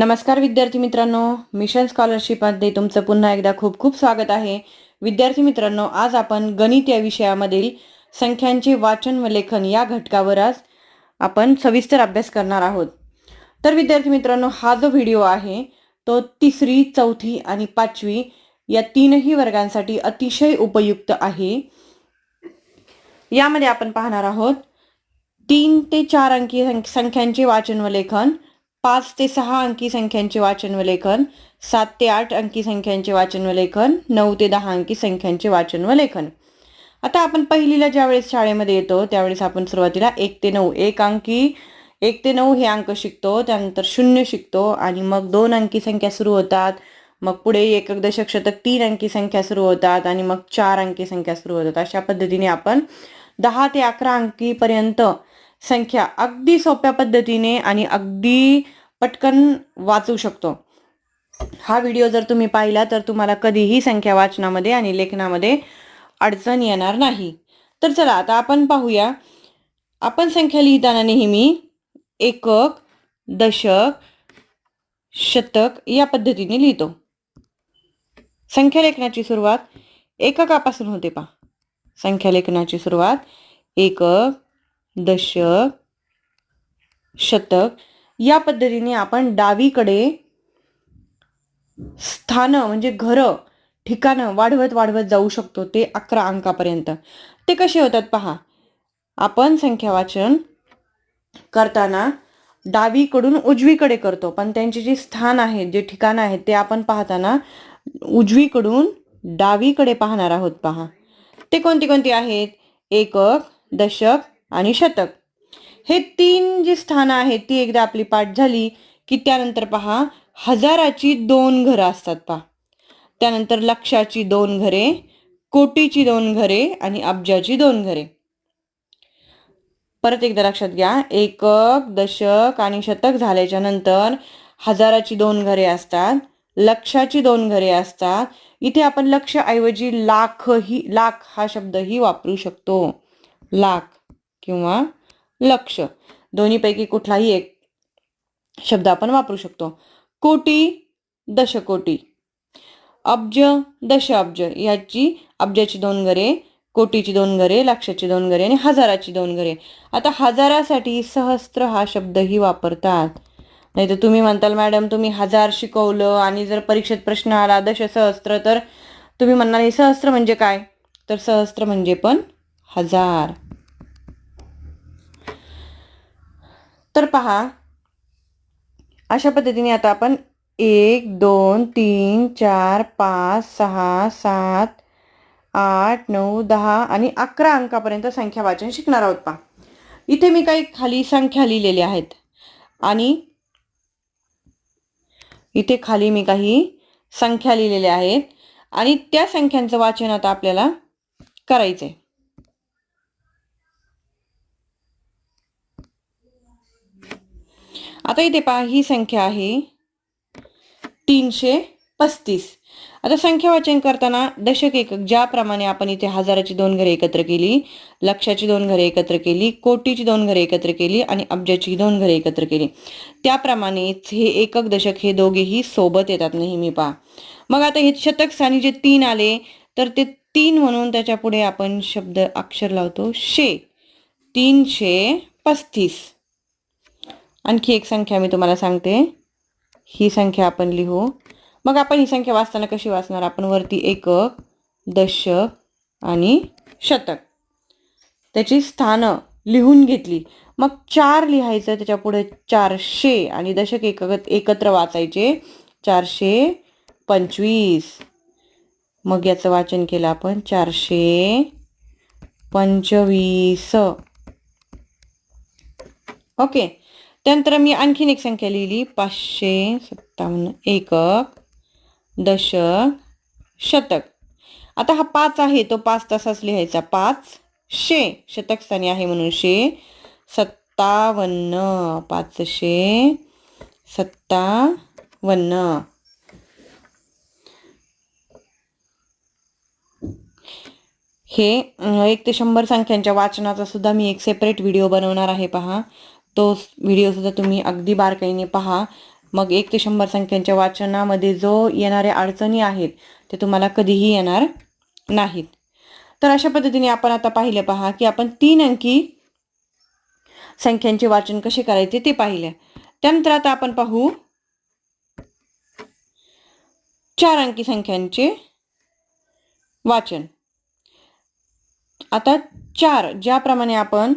नमस्कार विद्यार्थी मित्रांनो. मिशन स्कॉलरशिपमध्ये तुमचं पुन्हा एकदा खूप खूप स्वागत आहे. विद्यार्थी मित्रांनो आज आपण गणित या विषयामधील संख्यांचे वाचन व लेखन या घटकावर आज आपण सविस्तर अभ्यास करणार आहोत. तर विद्यार्थी मित्रांनो हा जो व्हिडिओ आहे तो तिसरी चौथी आणि पाचवी या तीनही वर्गांसाठी अतिशय उपयुक्त आहे. यामध्ये आपण पाहणार आहोत तीन ते चार अंकी संख्यांचे वाचन व लेखन पाच ते सहा अंकी संख्यांचे वाचन व लेखन सात ते आठ अंकी संख्यांचे वाचन व लेखन नऊ ते दहा अंकी संख्यांचे वाचन व लेखन. आता आपण पहिलीला ज्यावेळेस शाळेमध्ये येतो त्यावेळेस आपण सुरुवातीला एक ते नऊ एक अंकी एक ते नऊ हे अंक शिकतो त्यानंतर शून्य शिकतो आणि मग दोन अंकी संख्या सुरू होतात. मग पुढे एकक दशक शतक तीन अंकी संख्या सुरू होतात आणि मग चार अंकी संख्या सुरू होतात. अशा पद्धतीने आपण दहा ते अकरा अंकीपर्यंत संख्या अगदी सोप्या पद्धतीने आणि अगदी पटकन वाचू शकतो. हा व्हिडिओ जर तुम्ही पाहिला तर तुम्हाला कधीही संख्या वाचनामध्ये आणि लेखनामध्ये अडचण येणार नाही. तर चला आता आपण पाहूया. आपण संख्या लिहिताना नेहमी एकक दशक शतक या पद्धतीने लिहितो. संख्या लेखनाची सुरुवात एककापासून होते पा संख्या लेखनाची सुरुवात एकक दशक शतक या पद्धतीने आपण डावीकडे स्थानं म्हणजे घरं ठिकाणं वाढवत वाढवत जाऊ शकतो ते अकरा अंकापर्यंत. ते कसे होतात पहा. आपण संख्या वाचन करताना डावीकडून उजवीकडे करतो पण त्यांचे जे स्थान आहेत जे ठिकाण आहेत ते आपण पाहताना उजवीकडून डावीकडे पाहणार आहोत पहा. ते कोणती कोणती आहेत? एकक दशक आणि शतक. हे तीन जी स्थानं आहेत ती एकदा आपली पाठ झाली की त्यानंतर पहा हजाराची दोन घरं असतात पहा. त्यानंतर लक्षाची दोन घरे कोटीची दोन घरे आणि अब्जाची दोन घरे. परत एकदा लक्षात घ्या एकक दशक आणि शतक झाल्याच्यानंतर हजाराची दोन घरे असतात लक्षाची दोन घरे असतात. इथे आपण लक्ष ऐवजी लाख ही लाख हा शब्दही वापरू शकतो. लाख. किंवा लक्ष. दोन्हीपैकी कुठलाही एक शब्द आपण वापरू शकतो. कोटी दशकोटी. अब्ज दश अब्ज याची अब्जाची दोन घरे कोटीची दोन घरे लक्षाची दोन घरे आणि हजाराची दोन घरे. आता हजारासाठी सहस्त्र हा शब्दही वापरतात. नाही तर तुम्ही म्हणताल मॅडम तुम्ही हजार शिकवलं आणि जर परीक्षेत प्रश्न आला दशसहस्त्र तर तुम्ही म्हणणार हे सहस्त्र म्हणजे काय? तर सहस्त्र म्हणजे पण हजार. तर पहा. अशा पद्धतीने आता आपण एक दोन तीन चार पाच सहा सात आठ नऊ दहा आणि अकरा अंकापर्यंत संख्या वाचन शिकणार आहोत पहा. इथे मी काही खाली संख्या लिहिलेल्या आहेत. आणि इथे खाली मी काही संख्या लिहिलेल्या आहेत. आणि त्या संख्यांचं वाचन आता आपल्याला करायचं आहे आता इथे पहा ही संख्या आहे तीनशे पस्तीस. आता संख्या वाचन करताना दशक एकक ज्याप्रमाणे आपण इथे हजाराची दोन घरे एकत्र केली लक्षाची दोन घरे एकत्र केली कोटीची दोन घरे एकत्र केली आणि अब्जाची दोन घरे एकत्र केली. त्याप्रमाणेच हे एकक दशक हे दोघेही सोबत येतात नेहमी पहा. मग आता हे शतक स्थानी जे तीन आले तर ते तीन म्हणून त्याच्या पुढे आपण शब्द अक्षर लावतो. शे. तीनशे पस्तीस. आणखी एक संख्या मी तुम्हाला सांगते. ही संख्या आपण लिहू. मग आपण ही संख्या वाचताना कशी वाचणार? आपण वरती एकक दशक आणि शतक. त्याची स्थानं लिहून घेतली. मग चार लिहायचं त्याच्या पुढे चारशे आणि दशक एकक एकत्र वाचायचे. चारशे पंचवीस. मग याचं वाचन केलं आपण. चारशे पंचवीस. ओके. त्यानंतर मी आणखीन एक संख्या लिहिली. पाचशे सत्तावन्न एकक दशक शतक. आता हा पाच आहे तो पाच तसाच लिहायचा. पाच शे शतकस्थानी आहे म्हणून शे सत्तावन्न पाचशे सत्तावन्न. हे एक ते शंभर संख्यांच्या वाचनाचा सुद्धा मी एक सेपरेट व्हिडिओ बनवणार आहे पहा. तो व्हिडिओ सुद्धा तुम्ही अगदी बारकाईने पहा. मग एक ते शंभर संख्यांच्या वाचनामध्ये जो येणाऱ्या अडचणी आहेत ते तुम्हाला कधीही येणार नाहीत. तर अशा पद्धतीने आपण आता पाहिलं पहा की आपण तीन अंकी संख्यांचे वाचन कसे करायचे ते पाहिले. त्यानंतर आता आपण पाहू चार अंकी संख्यांचे वाचन. आता चार ज्याप्रमाणे आपण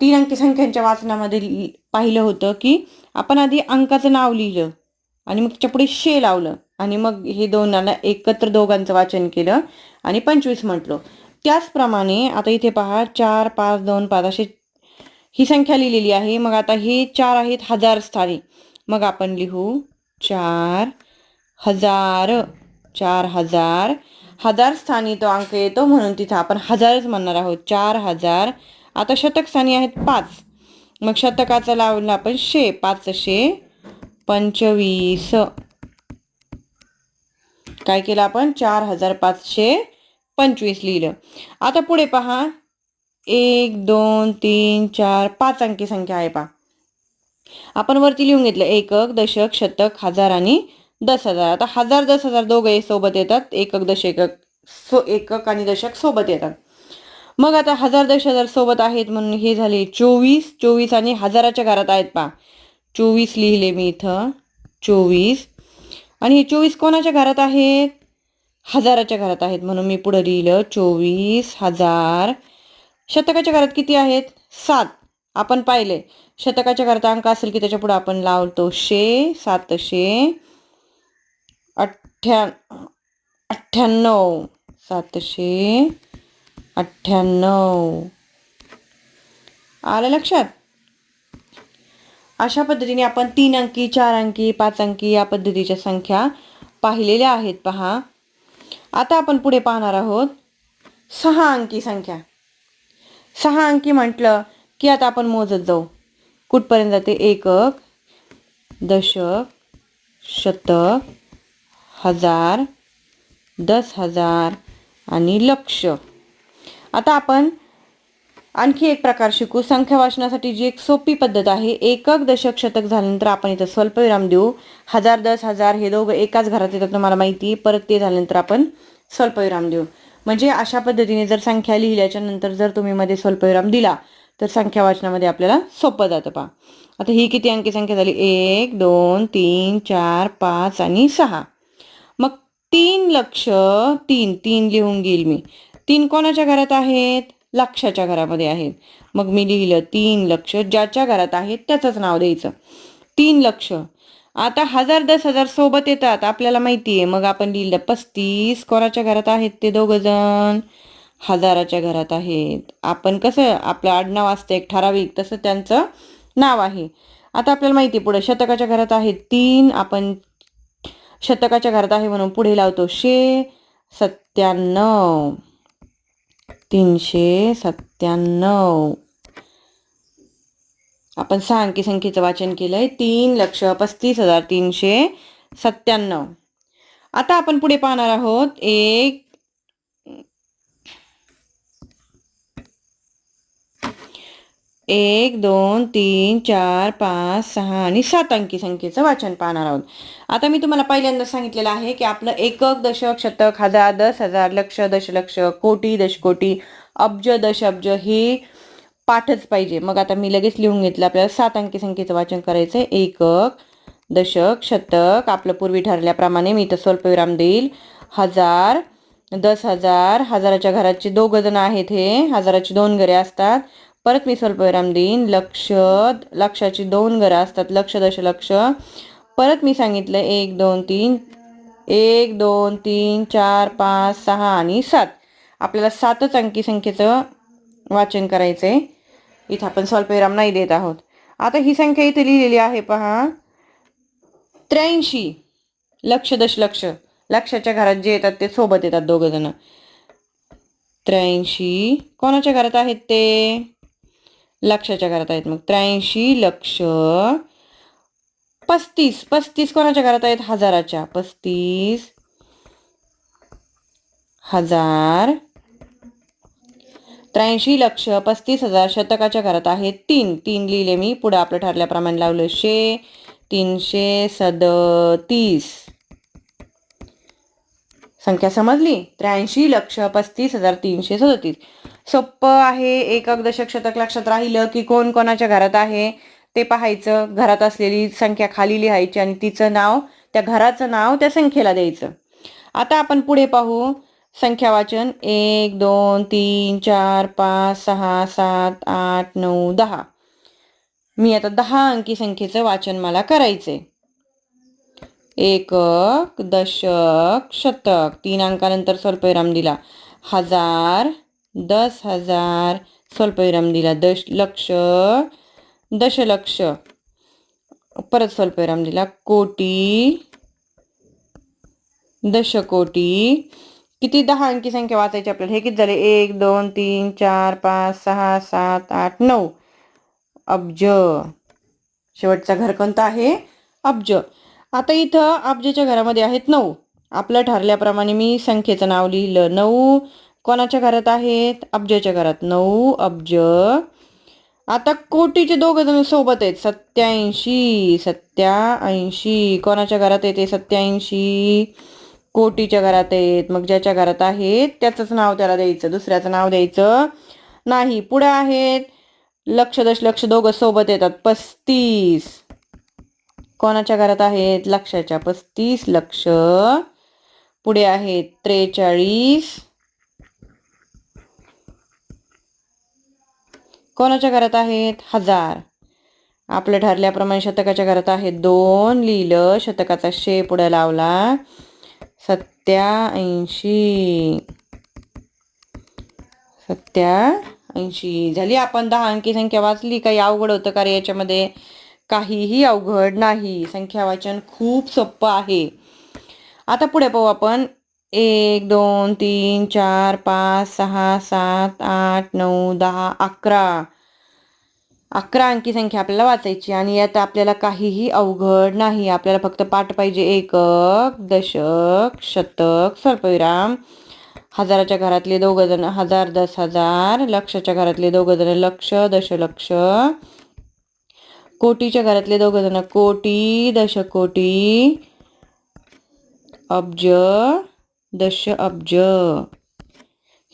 तीन अंकी संख्यांच्या वाचनामध्ये पाहिलं होतं की आपण आधी अंकाचं नाव लिहिलं आणि मग त्याच्या पुढे शे लावलं आणि मग हे दोनांना एकत्र दोघांचं वाचन केलं आणि पंचवीस म्हटलं. त्याचप्रमाणे आता इथे पहा चार पाच दोन पाच असे ही संख्या लिहिलेली आहे. मग आता हे चार आहेत हजार स्थानी. मग आपण लिहू चार हजार चार हजार. हजार स्थानी तो अंक येतो म्हणून तिथं आपण हजारच म्हणणार आहोत. चार हजार आता शतक स्थानी आहेत पाच. मग शतकाचा लावला आपण शे पाच शे पंचवीस. काय केलं आपण? चार हजार पाचशे पंचवीस लिहिलं. आता पुढे पहा. एक दोन तीन चार पाच अंकी संख्या आहे पहा. आपण वरती लिहून घेतलं. एकक दशक शतक हजार आणि दस हजार. आता हजार दस हजार दोघे सोबत येतात. एकक दशक सो एकक आणि दशक सोबत येतात. मग आता हजार दश हजार सोबत आहेत म्हणून हे झाले चोवीस. चोवीस आणि हजाराच्या घरात आहेत पा चोवीस लिहिले मी इथं. चोवीस. आणि हे चोवीस कोणाच्या घरात आहेत? हजाराच्या घरात आहेत म्हणून मी पुढं लिहिलं. चोवीस हजार. शतकाच्या घरात किती आहेत? सात. आपण पाहिले. शतकाच्या घरात अंक असेल की त्याच्या पुढे आपण लावतो शे. सातशे अठ्ठ्या अठ्ठ्याण्णव. सातशे अठ्ठ्याण्णव. आलं लक्षात? अशा पद्धतीने आपण तीन अंकी चार अंकी पाच अंकी या पद्धतीच्या संख्या पाहिलेल्या आहेत. पहा. आता आपण पुढे पाहणार आहोत सहा अंकी संख्या. सहा अंकी म्हटलं की आता आपण मोजत जाऊ. कुठपर्यंत जाते? एकक दशक शतक हजार दस हजार आणि लक्ष. आता आपण आणखी एक प्रकार शिकू. संख्या वाचनासाठी जी एक सोपी पद्धत आहे एकक दशक शतक झाल्यानंतर आपण इथं स्वल्पविराम देऊ. हजार दस हजार हे दोघं एकाच घरात येतात तुम्हाला माहिती. परत ते झाल्यानंतर आपण स्वल्पविराम देऊ. म्हणजे अशा पद्धतीने जर संख्या लिहिल्याच्या नंतर जर तुम्ही मध्ये स्वल्पविराम दिला तर संख्या वाचनामध्ये आपल्याला सोपं जातं पहा. आता ही किती अंकी संख्या झाली? एक दोन तीन चार पाच आणि सहा. मग तीन लक्ष तीन तीन लिहून घेईल मी. तीन कोणाच्या घरात आहेत? लक्षाच्या घरामध्ये आहेत. मग मी लिहिलं तीन लक्ष. ज्याच्या घरात आहेत त्याचंच नाव द्यायचं. तीन लक्ष. आता हजार दस हजार सोबत येतात आपल्याला माहिती आहे मग आपण लिहिलं पस्तीस कोणाच्या घरात आहेत ते दोघं जण? हजाराच्या घरात आहेत. आपण कसं आपलं आडनाव असतं एक ठराविक तसं त्यांचं नाव आहे. आता आपल्याला माहिती आहे पुढे शतकाच्या घरात आहेत तीन. आपण शतकाच्या घरात आहे म्हणून पुढे लावतो शे सत्त्याण्णव. तीनशे सत्त्याण्णव. आपण सहा अंकी संख्येचं वाचन केलं आहे तीन लक्ष पस्तीस हजार तीनशे सत्त्याण्णव. आता आपण पुढे पाहणार आहोत. एक एक दोन तीन चार पाच सहा आणि सात अंकी संख्येचं वाचन पाहणार आहोत. आता मी तुम्हाला पहिल्यांदा सांगितलेलं आहे की आपलं एकक दशक शतक हजार दस हजार लक्ष दशलक्ष कोटी दशकोटी अब्ज दशअब्ज हे पाठच पाहिजे. मग आता मी लगेच लिहून घेतलं आपल्याला सात अंकी संख्येचं वाचन करायचं आहे एकक दशक शतक आपलं पूर्वी ठरल्याप्रमाणे मी इथं स्वल्पविराम देईल. हजार दस हजार हजाराच्या घराचे दोघं जण आहेत हे. हजाराची दोन घरे असतात. परत मी स्वल्पविराम देईन. लक्ष लक्षाची दोन घरं असतात. लक्ष दशलक्ष परत मी सांगितलं एक दोन तीन. एक दोन तीन चार पाच सहा आणि सात. आपल्याला सातच अंकी संख्येचं वाचन करायचं आहे इथं आपण स्वल्पविराम नाही देत आहोत. आता ही संख्या इथे लिहिलेली आहे पहा. त्र्याऐंशी. लक्ष दशलक्ष लक्षाच्या घरात जे येतात ते सोबत येतात दोघं जण. त्र्याऐंशी. कोणाच्या घरात आहेत ते? लक्षाच्या घरात आहेत मग. त्र्याऐंशी लक्ष. पस्तीस. पस्तीस कोणाच्या घरात आहेत? हजाराच्या. पस्तीस हजार. त्र्याऐंशी लक्ष. पस्तीस हजार शतकाच्या घरात आहेत तीन. तीन लिहिले मी. पुढे आपलं ठरल्याप्रमाणे लावलं शे. तीनशे सदतीस. संख्या समजली? त्र्याऐंशी लक्ष पस्तीस हजार तीनशे सदतीस. सोपं आहे. एकक दशक शतक लक्षात राहिलं की कोण कोणाच्या घरात आहे ते पाहायचं. घरात असलेली संख्या खाली लिहायची आणि तिचं नाव त्या घराचं नाव त्या संख्येला द्यायचं. आता आपण पुढे पाहू. संख्या वाचन. एक दोन तीन चार पाच सहा सात आठ नऊ दहा. मी आता दहा अंकी संख्येचं वाचन मला करायचंय. एकक दशक शतक. तीन अंकानंतर स्वल्पविराम दिला. हजार दस हजार स्वल्पविराम दिला. दश लक्ष दशलक्ष. परत स्वल्पविराम दिला. कोटी दशकोटी. किती? दहा अंकी संख्या वाचायची आपल्याला. हे किती झाले? एक दोन तीन चार पाच सहा सात आठ नऊ. अब्ज. शेवटचा घर कोणता आहे अब्ज. आता इथं अब्जाच्या घरामध्ये आहेत नऊ. आपलं ठरल्याप्रमाणे मी संख्येचं नाव लिहिलं. नऊ कोणाच्या घरात आहेत? अब्जाच्या घरात. नऊ अब्ज आता कोटीचे दोघं जण सोबत आहेत. सत्याऐंशी सत्याऐंशी. कोणाच्या घरात येते सत्याऐंशी. कोटीच्या घरात आहेत. मग ज्याच्या घरात आहेत त्याचंच नाव त्याला द्यायचं. दुसऱ्याचं नाव द्यायचं नाही. पुढं आहेत लक्ष दशलक्ष दोघं सोबत येतात. पस्तीस. कोणाच्या घरात आहेत? लक्षाच्या. पस्तीस लक्ष. पुढे आहेत त्रेचाळीस. कोणाच्या घरात आहेत? हजार. आपलं ठरल्याप्रमाणे शतकाच्या घरात आहेत दोन. लिहिलं. शतकाचा शे पुढे लावला. सत्याऐंशी. सत्याऐंशी. झाली आपण दहा अंकी संख्या वाचली. काही अवघड होतं का रे याच्यामध्ये. काहीही अवघड नाही. संख्या वाचन खूप सोपं आहे. आता पुढे पाहू आपण. एक दोन तीन चार पाच सहा सात आठ नऊ दहा अकरा. अकरा अंकी संख्या आपल्याला वाचायची आणि यात आपल्याला काहीही अवघड नाही. आपल्याला फक्त पाठ पाहिजे एकक दशक शतक स्वल्पविराम हजाराच्या घरातले दोघं जण हजार दस हजार. लक्षाच्या घरातले दोघं जण लक्ष दशलक्ष. कोटीच्या घरातले दोघं जण. कोटी दशकोटी. अब्ज दश अब्ज.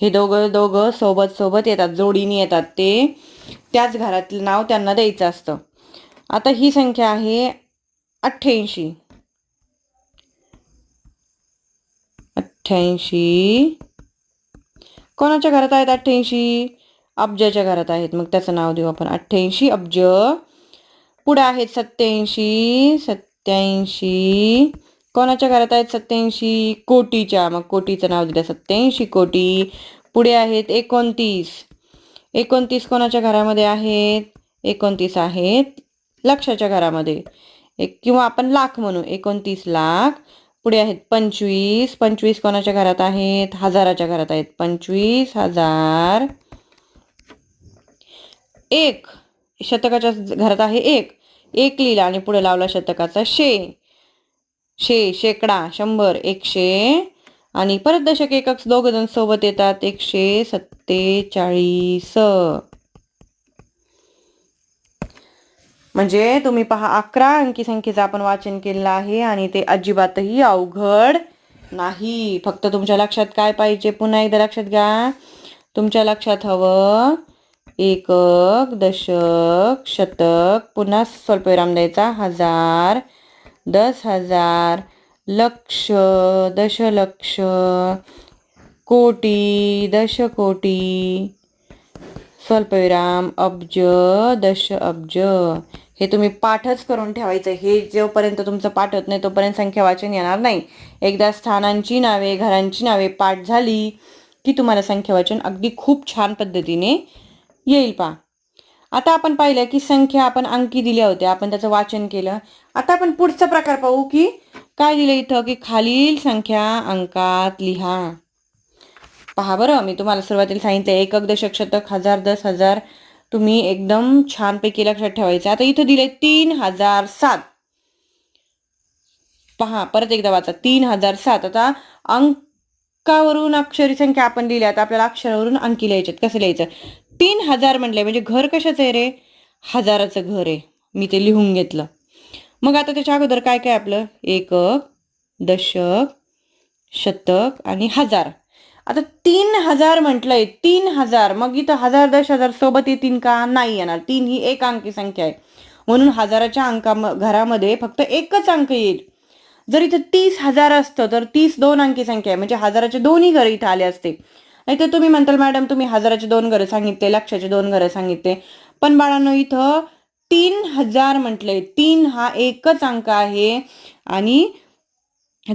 हे दोघं दोघं सोबत सोबत येतात जोडीने येतात ते. त्याच घरातलं नाव त्यांना द्यायचं असतं. आता ही संख्या आहे अठ्ठ्याऐंशी. अठ्ठ्याऐंशी. कोणाच्या घरात आहेत अठ्ठ्याऐंशी? अब्जाच्या घरात आहेत. मग त्याचं नाव देऊ आपण. अठ्ठ्याऐंशी अब्ज. पुढे आहेत सत्याऐंशी सत्याऐंशी. कोणाच्या घरात आहेत सत्याऐंशी? कोटीच्या. मग कोटीचं नाव दिलं सत्याऐंशी कोटी. पुढे आहेत एकोणतीस. एकोणतीस कोणाच्या घरामध्ये आहेत? एकोणतीस आहेत लक्षाच्या घरामध्ये. एक किंवा आपण लाख म्हणू एकोणतीस लाख. पुढे आहेत पंचवीस. पंचवीस कोणाच्या घरात आहेत? हजाराच्या घरात आहेत. पंचवीस हजार. एक. शतकाच्या घरात आहे एक. एक लिहिला आणि पुढे लावला शतकाचा शे शे शेकडा शंभर एकशे आणि परत दशक एकक दोघ जण सोबत येतात. एकशे सत्तेचाळीस. म्हणजे तुम्ही पहा अकरा अंकी संख्येचं आपण वाचन केलेलं आहे आणि ते अजिबातही अवघड नाही. फक्त तुमच्या लक्षात काय पाहिजे? पुन्हा एकदा लक्षात घ्या. तुमच्या लक्षात हवं एकक दशक शतक पुन्हा स्वल्पविराम द्यायचा. हजार दस हजार लक्ष दशलक्ष कोटी दशकोटी. स्वल्पविराम अब्ज दश अब्ज. हे तुम्ही पाठच करून ठेवायचं. हे जोपर्यंत तुमचं पाठ होत नाही तोपर्यंत संख्या वाचन येणार नाही. एकदा स्थानांची नावे घरांची नावे पाठ झाली की तुम्हाला संख्या वाचन अगदी खूप छान पद्धतीने येईल पा आता आपण पाहिलं की संख्या आपण अंकी दिल्या होत्या आपण त्याचं वाचन केलं. आता आपण पुढचा प्रकार पाहू की काय दिलं इथं की खालील संख्या अंकात लिहा. पहा बरं मी तुम्हाला सुरुवातीला सांगितलं एकक दशक शतक हजार दस हजार तुम्ही एकदम छानपैकी लक्षात ठेवायचं. आता इथं दिले तीन हजार सात. पहा परत एकदा वाचा. तीन हजार सात. आता अंकावरून अक्षरी संख्या आपण लिहिल्या आता आपल्याला अक्षरावरून अंकी लिहायच्यात कसं लिहायचं? तीन हजार म्हटलंय म्हणजे घर कशाचं आहे रे? हजाराचं घर आहे. मी ते लिहून घेतलं. मग आता त्याच्या अगोदर काय काय आपलं? एकक दशक शतक आणि हजार. आता तीन हजार म्हटलंय तीन हजार. मग इथं हजार दश हजार सोबत येतील का? नाही येणार. तीन ही एक अंकी संख्या आहे. म्हणून हजाराच्या अंका घरामध्ये फक्त एकच अंक येईल. जर इथं तीस हजार असतं तर तीस दोन अंकी संख्या आहे. म्हणजे हजाराचे दोन्ही घरं इथं आले असते. नाही तर तुम्ही म्हणताल मॅडम तुम्ही हजाराचे दोन घरं सांगितले लक्षाचे दोन घरं सांगितले. पण बाळांनो इथं तीन हजार म्हटलंय. तीन हा एकच अंक आहे आणि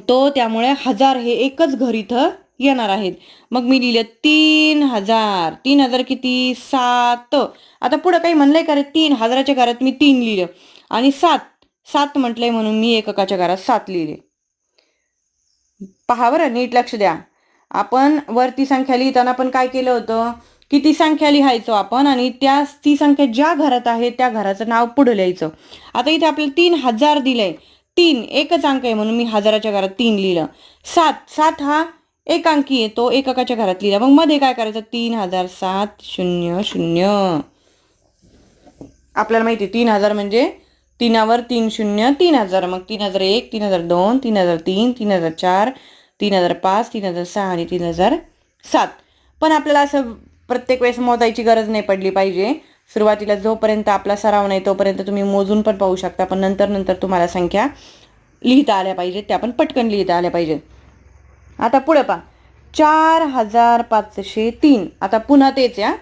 तो त्यामुळे हजार हे एकच घर इथं येणार आहेत. मग मी लिहिलं तीन हजार. तीन हजार किती? सात. आता पुढं काही म्हणलंय का रे? तीन हजाराच्या घरात मी तीन लिहिलं. आणि सात. सात म्हटलंय म्हणून मी एककाच्या घरात सात लिहिले. पहा बरं नीट लक्ष द्या. आपण वरती संख्या लिहिताना आपण काय केलं होतं? की ती संख्या लिहायचो आपण? आणि त्या ती संख्या ज्या घरात आहे त्या घराचं नाव पुढे लिहायचं. आता इथे आपल्याला तीन हजार दिलंय. तीन एकच अंक आहे म्हणून मी हजाराच्या घरात तीन लिहिलं. सात सात हा एक अंकी आहे तो एककाच्या घरात लिहिला. मग मध्ये काय करायचं? तीन हजार सात शून्य शून्य. आपल्याला माहिती तीन हजार म्हणजे तीनावर तीन शून्य तीन हजार. मग तीन हजार एक तीन हजार दोन तीन हजार तीन तीन हजार चार तीन हजार पाच तीन हजार सहा आणि तीन हजार सात. पण आपल्याला असं प्रत्येक वेळेस मोजायची गरज नाही पडली पाहिजे. सुरुवातीला जोपर्यंत आपला सराव नाही तोपर्यंत तुम्ही मोजून पण पाहू शकता पण नंतर नंतर तुम्हाला संख्या लिहिता आल्या पाहिजेत त्या पण पटकन लिहिता आल्या पाहिजेत आता पुढं पहा. चार हजार पाचशे तीन. आता पुन्हा तेच या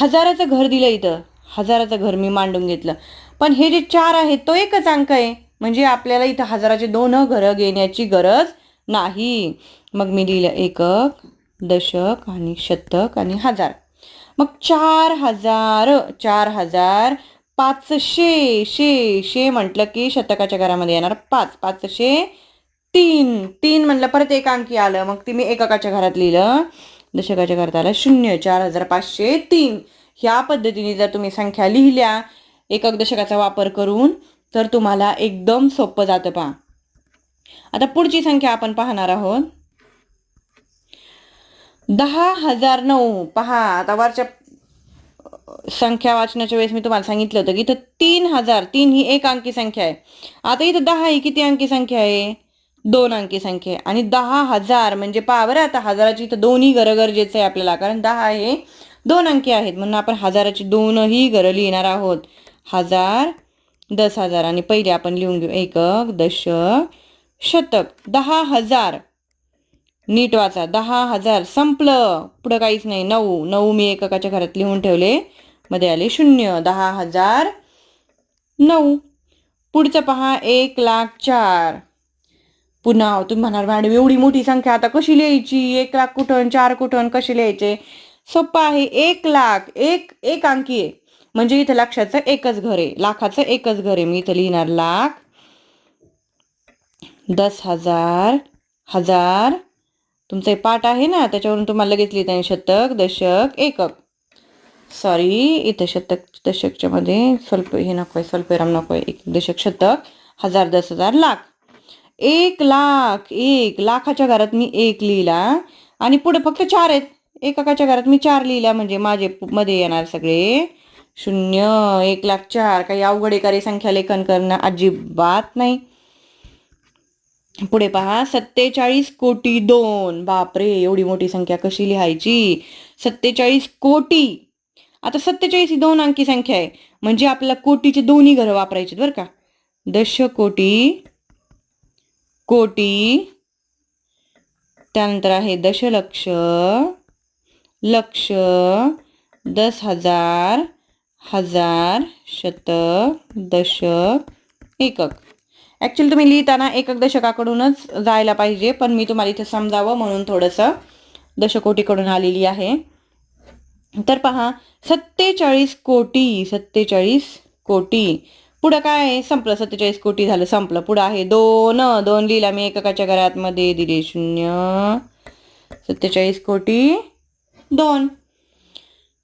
हजाराचं घर दिलं इथं. हजाराचं घर मी मांडून घेतलं. पण हे जे चार आहे तो एकच अंक आहे. म्हणजे आपल्याला इथं हजाराचे दोन घरं घेण्याची गरज नाही. मग मी लिहिलं एकक दशक आणि शतक आणि हजार. मग चार हजार चार हजार पाचशे शे शे म्हटलं की शतकाच्या घरामध्ये येणार पाच पाचशे तीन. तीन म्हटलं परत एक अंकी आलं. मग ती मी एककाच्या घरात लिहिलं. दशकाच्या घरात आलं शून्य चार हजार पाचशे तीन. ह्या पद्धतीने जर तुम्ही संख्या लिहिल्या एकक दशकाचा वापर करून तर तुम्हाला एकदम सोपं जातं पहा. आता पुढची संख्या आपण पाहणार आहोत. दहा हजार नऊ. पहा आता वरच्या संख्या वाचण्याच्या वेळेस मी तुम्हाला सांगितलं होतं की इथं तीन हजार तीन ही एक अंकी संख्या आहे. आता इथं दहा ही किती अंकी संख्या आहे? दोन अंकी संख्या आहे. आणि दहा हजार म्हणजे पहा बरं आता हजाराची इथं दोन्ही घरं गरजेचं आहे आपल्याला कारण दहा हे दोन अंकी आहेत. म्हणून आपण हजाराची दोनही घरं लिहिणार आहोत. हजार दस हजार. आणि पहिले आपण लिहून घेऊ. एकक दशक शतक दहा हजार. नीट वाचा दहा हजार. संपलं. पुढं काहीच नाही. नऊ. नऊ मी एककाच्या घरात लिहून ठेवले. मध्ये आले शून्य. दहा हजार. नऊ. पुढचं पहा. एक लाख चार. पुन्हा तुम्ही म्हणाल मॅडम एवढी मोठी संख्या आता कशी लिहायची? एक लाख कुठं चार कुठं कशी लिहायचे? सोपं आहे. एक लाख. एक एक अंकी आहे. म्हणजे इथं लक्षाचं एकच घर आहे. लाखाचं एकच घर आहे. मी इथं लिहिणार लाख. दस हजार हजार. तुमचं पाठ आहे ना त्याच्यावरून तुम्हाला लगेच लिहिता येईल शतक दशक एकक. सॉरी इथं शतक दशकच्या मध्ये स्वल्प हे नको आहे स्वल्पविराम नको आहे एक दशक शतक हजार दस हजार लाख. एक लाख एक. लाखाच्या घरात मी एक लिहिला आणि पुढे फक्त चार आहेत. एकाच्या घरात मी चार लिहिल्या म्हणजे माझे मध्ये येणार सगळे. शून्य एक लाख चार. काही अवघड एकारी संख्या लेखन करणं अजिबात नाही. पुढे पहा सत्तेचाळीस कोटी दोन. बापरे एवढी मोठी संख्या कशी लिहायची? सत्तेचाळीस कोटी. आता सत्तेचाळीस ही दोन अंकी संख्या आहे. म्हणजे आपल्याला कोटीचे दोन्ही घरं वापरायचे बरं का. दश कोटी कोटी त्यानंतर आहे दशलक्ष लक्ष दस हजार हजार शतक दशक एकक. ॲक्च्युली तुम्ही लिहिताना एकक दशकाकडूनच जायला पाहिजे पण मी तुम्हाला इथे समजावं म्हणून थोडंसं दशकोटीकडून आलेली आहे. तर पहा सत्तेचाळीस कोटी सत्तेचाळीस कोटी. पुढं काय आहे? संपलं सत्तेचाळीस कोटी झालं संपलं. पुढं आहे दोन दोन लिहिला मी एककाच्या घरात मध्ये दिले शून्य. सत्तेचाळीस कोटी दोन.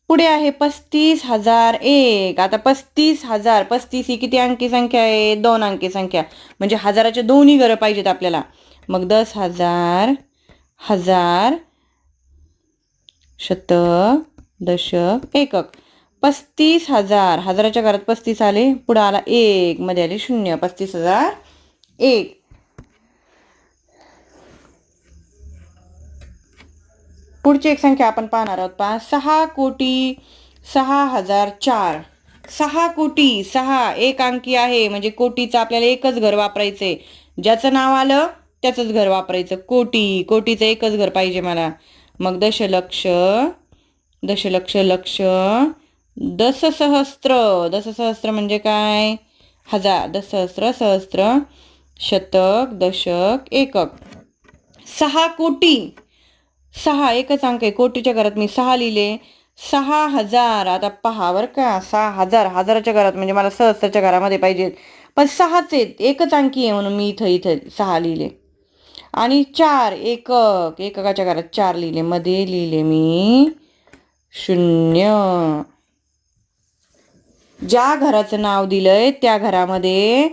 पुढे आहे पस्तीस हजार एक. आता पस्तीस हजार पस्तीस ही किती अंकी संख्या आहे? दोन अंकी संख्या. म्हणजे हजाराच्या दोन्ही घरं पाहिजेत आपल्याला. मग दस हजार हजार शतक दशक एकक. पस्तीस हजार हजाराच्या घरात पस्तीस आले. पुढं आला एक मध्ये आले शून्य. पस्तीस हजार एक. पुढची एक संख्या आपण पाहणार आहोत पहा. सहा कोटी सहा हजार चार. सहा कोटी सहा एक अंकी आहे. म्हणजे कोटीचं आपल्याला एकच घर वापरायचंय. ज्याचं नाव आलं त्याचंच घर वापरायचं. कोटी. कोटीचं एकच घर पाहिजे मला. मग दशलक्ष दशलक्ष लक्ष दससहस्त्र दससहस्त्र म्हणजे काय? हजार. दशसहस्र सहस्त्र शतक दशक एकक. सहा कोटी. सहा एकच अंक आहे. कोटीच्या घरात मी सहा लिहिले. सहा हजार. आता पहा बरं का सहा हजार. हजाराच्या घरात म्हणजे मला सहस्राच्या घरामध्ये पाहिजेत. पण सहाच आहेत. एकच अंकी आहे म्हणून मी इथं इथं सहा लिहिले. आणि चार एकक. एककाच्या घरात चार लिहिले. मध्ये लिहिले मी शून्य. ज्या घराचं नाव दिलंय त्या घरामध्ये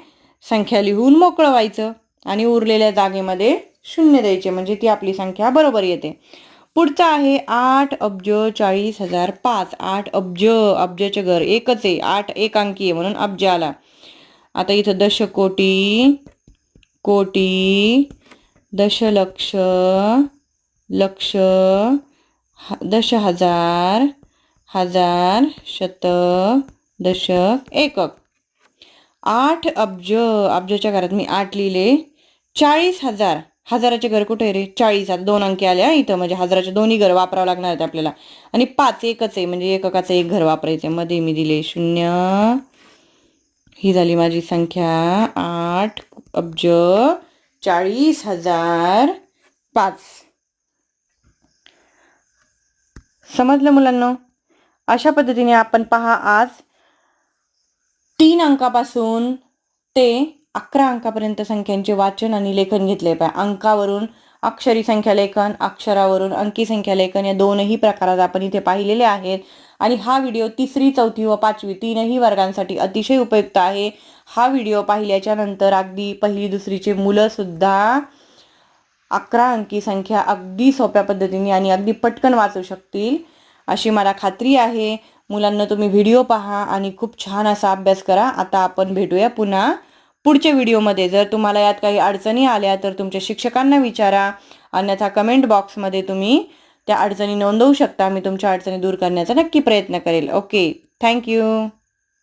संख्या लिहून मोकळं व्हायचं. आणि उरलेल्या जागेमध्ये शून्य द्यायचे म्हणजे ती आपली संख्या बरोबर येते. पुढचं आहे आठ अब्ज चाळीस हजार पाच. आठ अब्ज अब्जचे घर एकच आहे. आठ एक अंकी आहे म्हणून अब्ज आला आता इथं दशकोटी कोटी दशलक्ष लक्ष ह दश हजार हजार शतक दशक एकक. आठ अब्ज अब्जच्या घरात मी आठ लिहिले. चाळीस हजार. हजाराचे घर कुठे आहे रे? चाळीस हजार दोन अंकी आले हा इथं. म्हणजे हजाराचे दोन्ही घर वापरावं लागणार आहेत आपल्याला. आणि पाच एकच आहे म्हणजे एककाचं एक घर वापरायचं आहे. मध्ये मी दिले शून्य. ही झाली माझी संख्या. आठ अब्ज चाळीस हजार पाच. समजलं मुलांना? अशा पद्धतीने आपण पहा आज तीन अंकापासून ते अकरा अंकापर्यंत संख्यांचे वाचन आणि लेखन घेतले पाहिजे अंकावरून अक्षरी संख्या लेखन अक्षरावरून अंकी संख्या लेखन या दोनही प्रकारात आपण इथे पाहिलेले आहेत. आणि हा व्हिडिओ तिसरी चौथी व पाचवी तीनही वर्गांसाठी अतिशय उपयुक्त आहे. हा व्हिडिओ पाहिल्याच्या नंतर अगदी पहिली दुसरीचे मुलं सुद्धा अकरा अंकी संख्या अगदी सोप्या पद्धतीने आणि अगदी पटकन वाचू शकतील अशी मला खात्री आहे. मुलांना तुम्ही व्हिडिओ पहा आणि खूप छान असा अभ्यास करा. आता आपण भेटूया पुन्हा पुढच्या व्हिडिओमध्ये जर तुम्हाला यात काही अडचणी आल्या तर तुमच्या शिक्षकांना विचारा. अन्यथा कमेंट बॉक्समध्ये तुम्ही त्या अडचणी नोंदवू शकता. मी तुमच्या अडचणी दूर करण्याचा नक्की प्रयत्न करेल. Okay thank you